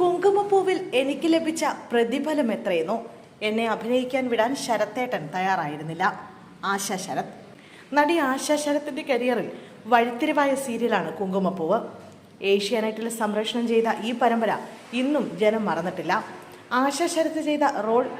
കുങ്കുമപ്പൂവിൽ എനിക്ക് ലഭിച്ച പ്രതിഫലം എത്രയെന്നോ എന്നെ അഭിനയിക്കാൻ വിടാൻ ശരത്തേട്ടൻ തയ്യാറായിരുന്നില്ല. ആശ ശരത്. നടി ആശ ശരത്തിന്റെ കരിയറിൽ വഴിത്തിരിവായ സീരിയലാണ് കുങ്കുമപ്പൂവ്. ഏഷ്യാനെറ്റിൽ സംപ്രേഷണം ചെയ്ത ഈ പരമ്പര ഇന്നും ജനം മറന്നിട്ടില്ല. ആശ ശരത്ത് ചെയ്ത റോൾ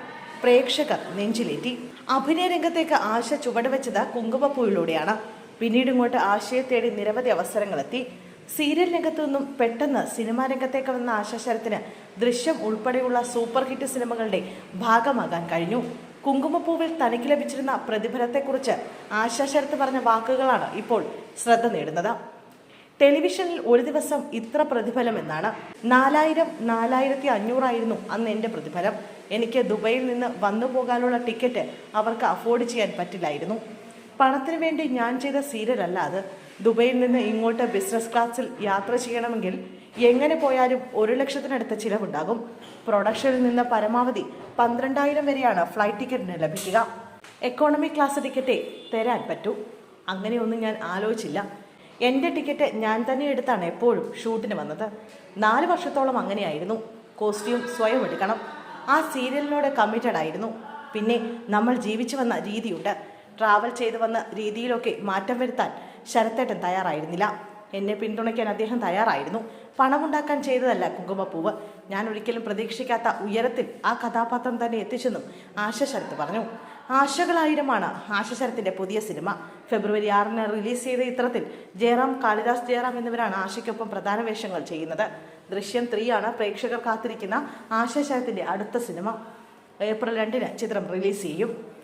പ്രേക്ഷകർ നെഞ്ചിലേറ്റി. അഭിനയ രംഗത്തേക്ക് ആശ ചുവടുവെച്ചത് കുങ്കുമപ്പൂവിലൂടെയാണ്. പിന്നീട് ഇങ്ങോട്ട് ആശയെ തേടി നിരവധി അവസരങ്ങളെത്തി. സീരിയൽ രംഗത്തു നിന്നും പെട്ടെന്ന് സിനിമാ രംഗത്തേക്ക് വന്ന ആശാശരത്തിന് ദൃശ്യം ഉൾപ്പെടെയുള്ള സൂപ്പർ ഹിറ്റ് സിനിമകളുടെ ഭാഗമാകാൻ കഴിഞ്ഞു. കുങ്കുമപ്പൂവിൽ തനിക്ക് ലഭിച്ചിരുന്ന പ്രതിഫലത്തെക്കുറിച്ച് ആശാശരത്ത് പറഞ്ഞ വാക്കുകളാണ് ഇപ്പോൾ ശ്രദ്ധ നേടുന്നത്. ടെലിവിഷനിൽ ഒരു ദിവസം ഇത്ര പ്രതിഫലം എന്നാണ്. നാലായിരം നാലായിരത്തി അഞ്ഞൂറായിരുന്നു അന്ന് എന്റെ പ്രതിഫലം. എനിക്ക് ദുബൈയിൽ നിന്ന് വന്നു പോകാനുള്ള ടിക്കറ്റ് അവർക്ക് അഫോർഡ് ചെയ്യാൻ പറ്റില്ലായിരുന്നു. പണത്തിന് വേണ്ടി ഞാൻ ചെയ്ത സീരിയലല്ല അത്. ദുബൈയിൽ നിന്ന് ഇങ്ങോട്ട് ബിസിനസ് ക്ലാസ്സിൽ യാത്ര ചെയ്യണമെങ്കിൽ എങ്ങനെ പോയാലും ഒരു ലക്ഷത്തിനടുത്ത് ചിലവുണ്ടാകും. പ്രൊഡക്ഷനിൽ നിന്ന് പരമാവധി പന്ത്രണ്ടായിരം വരെയാണ് ഫ്ലൈറ്റ് ടിക്കറ്റിന് ലഭിക്കുക. എക്കോണമി ക്ലാസ് ടിക്കറ്റേ തരാൻ പറ്റൂ. അങ്ങനെയൊന്നും ഞാൻ ആലോചിച്ചില്ല. എന്റെ ടിക്കറ്റ് ഞാൻ തന്നെ എടുത്താണ് എപ്പോഴും ഷൂട്ടിന് വന്നത്. നാല് വർഷത്തോളം അങ്ങനെയായിരുന്നു. കോസ്റ്റ്യൂം സ്വയം എടുക്കണം. ആ സീരിയലിനോട് കമ്മിറ്റഡ് ആയിരുന്നു. പിന്നെ നമ്മൾ ജീവിച്ചു വന്ന രീതിയുണ്ട്. ട്രാവൽ ചെയ്തു വന്ന രീതിയിലൊക്കെ മാറ്റം വരുത്താൻ ശരത്തേട്ടൻ തയ്യാറായിരുന്നില്ല. എന്നെ പിന്തുണയ്ക്കാൻ അദ്ദേഹം തയ്യാറായിരുന്നു. പണമുണ്ടാക്കാൻ ചെയ്തതല്ല കുങ്കുമപ്പൂവ്. ഞാൻ ഒരിക്കലും പ്രതീക്ഷിക്കാത്ത ഉയരത്തിൽ ആ കഥാപാത്രം തന്നെ എത്തിച്ചെന്നും ആശ ശരത്ത് പറഞ്ഞു. ആശകളായിരമാണ് ആശ ശരത്തിന്റെ പുതിയ സിനിമ. ഫെബ്രുവരി ആറിന് റിലീസ് ചെയ്ത ചിത്രത്തിൽ ജയറാം കാളിദാസ് ജയറാം എന്നിവരാണ് ആശയ്ക്കൊപ്പം പ്രധാന വേഷങ്ങൾ ചെയ്യുന്നത്. ദൃശ്യം ത്രീ ആണ്. പ്രേക്ഷകർ കാത്തിരിക്കുന്ന ആശ ശരത്തിന്റെ അടുത്ത സിനിമ ഏപ്രിൽ രണ്ടിന് ചിത്രം റിലീസ് ചെയ്യും.